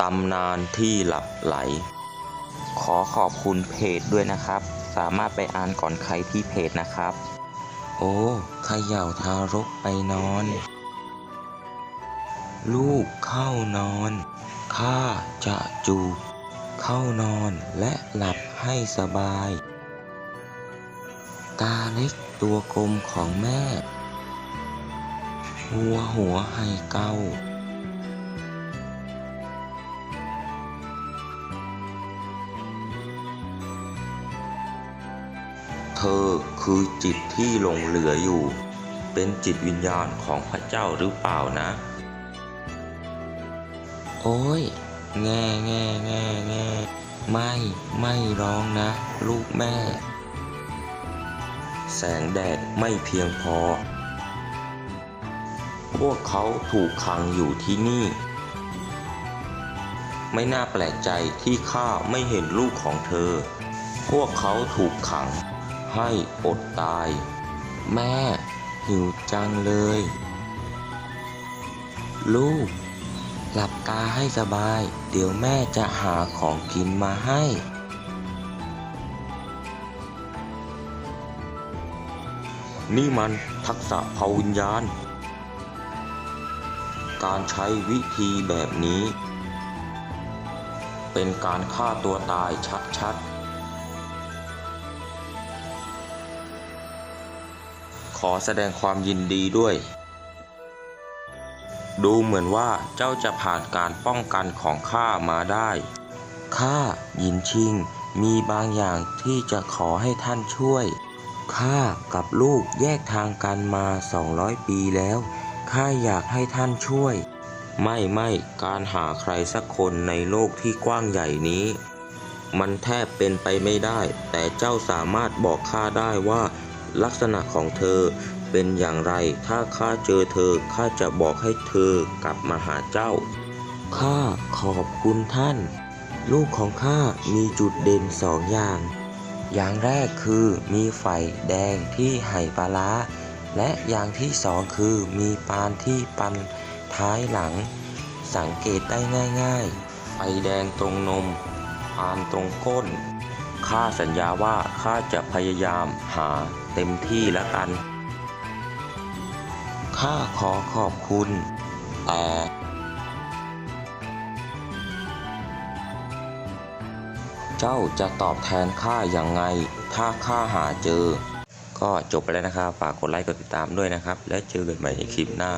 ตำนานที่หลับไหล ขอขอบคุณเพจด้วยนะครับ สามารถไปอ่านก่อนใครที่เพจนะครับ โอ้ขย่าทารกไปนอน ลูกเข้านอนข้าจะจูบเข้านอนและหลับให้สบาย ตาเล็กตัวกลมของแม่ หัวหัวให้เกา เธอคือจิตที่หลงเหลืออยู่ เป็นจิตวิญญาณของพระเจ้าหรือเปล่านะ โอ้ย แง่แง่แง่แง่ไม่ ไม่ร้องนะ ลูกแม่ แสงแดดไม่เพียงพอ พวกเขาถูกขังอยู่ที่นี่ ไม่น่าแปลกใจที่ข้าไม่เห็นลูกของเธอ พวกเขาถูกขัง ให้อดตาย แม่หิวจังเลย ลูก หลับตาให้สบาย เดี๋ยวแม่จะหาของกินมาให้ นี่มันทักษะภาวิญญาณ การใช้วิธีแบบนี้ เป็นการฆ่าตัวตายชัดๆ ขอแสดงความยินดีด้วย ดูเหมือนว่าเจ้าจะผ่านการป้องกันของข้ามาได้ ข้าหยินชิง มีบางอย่างที่จะขอให้ท่านช่วย ข้ากับลูกแยกทางกันมา 200 ปีแล้ว ข้าอยากให้ท่านช่วย ไม่ไม่การหาใครสักคนในโลกที่กว้างใหญ่นี้มันแทบเป็นไปไม่ได้ แต่เจ้าสามารถบอกข้าได้ว่า ลักษณะของเธอเป็นอย่างไร ถ้าข้าเจอเธอ ข้าจะบอกให้เธอกลับมาหาเจ้า ข้าขอบคุณท่าน ลูกของข้ามีจุดเด่นสองอย่าง อย่างแรกคือมีไฟแดงที่ไหปลาร้า และอย่างที่สองคือมีปานที่ปันท้ายหลัง สังเกตได้ง่าย ๆ ไฟแดงตรงนม ปานตรงก้น ข้าสัญญาว่าข้าจะพยายามหาเต็มที่แล้วกัน ข้าขอขอบคุณแต่เจ้าจะตอบแทนข้าอย่างไง ถ้าข้าหาเจอ ก็จบไปแล้วนะครับ ฝากกดไลค์กดติดตามด้วยนะครับ และเจอกันใหม่ในคลิปหน้า